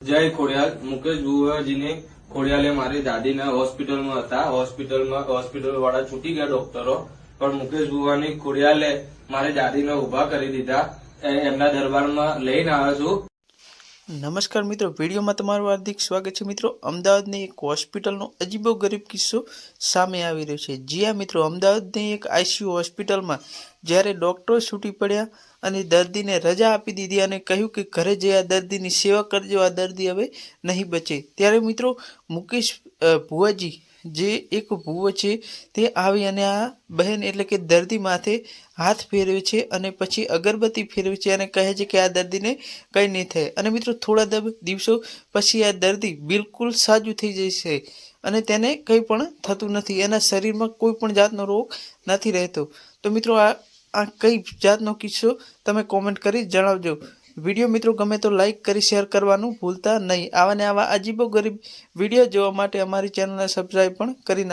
જય ખોડિયાલ, મુકેશ ભુવાજીને ખોડિયાલે મારી દાદીના હોસ્પિટલમાં હતા. હોસ્પિટલમાં હોસ્પિટલ વાળા છૂટી ગયા ડોક્ટરો, પણ મુકેશ બુવાની ખોડિયાલે મારી દાદીને ઊભા કરી દીધા. એમના દરબારમાં લઈને આવ્યો છું. નમસ્કાર મિત્રો, વિડીયોમાં તમારું હાર્દિક સ્વાગત છે. મિત્રો, અમદાવાદની એક હોસ્પિટલનો અજીબો ગરીબ કિસ્સો સામે આવી રહ્યો છે. જી હા, મિત્રો, અમદાવાદની એક આઈસીયુ હોસ્પિટલમાં જ્યારે ડૉક્ટરો છૂટી પડ્યા અને દર્દીને રજા આપી દીધી અને કહ્યું કે ઘરે જઈ આ દર્દીની સેવા કરજો, આ દર્દી હવે નહીં બચે. ત્યારે મિત્રો મુકેશ ભુવાજી, જે એક ભૂવો છે તે આવી અને આ બહેન એટલે કે દર્દી માથે હાથ ફેરવે છે અને પછી અગરબત્તી ફેરવે છે અને કહે છે કે આ દર્દીને કંઈ નહીં થાય. અને મિત્રો થોડા દિવસો પછી આ દર્દી બિલકુલ સાજું થઈ જશે અને તેને કંઈ પણ થતું નથી. એના શરીરમાં કોઈ પણ જાતનો રોગ નથી રહેતો. તો મિત્રો આ આ કઈ જાતનો કિસ્સો તમે કોમેન્ટ કરી જણાવજો. વીડિયો મિત્રો ગમે તો લાઇક કરી શેર કરવાનું ભૂલતા નહીં. આવા ને આવા અજીબો ગરીબ વીડિયો જોવા માટે અમારી ચેનલને સબસ્ક્રાઈબ પણ કરી નાખો.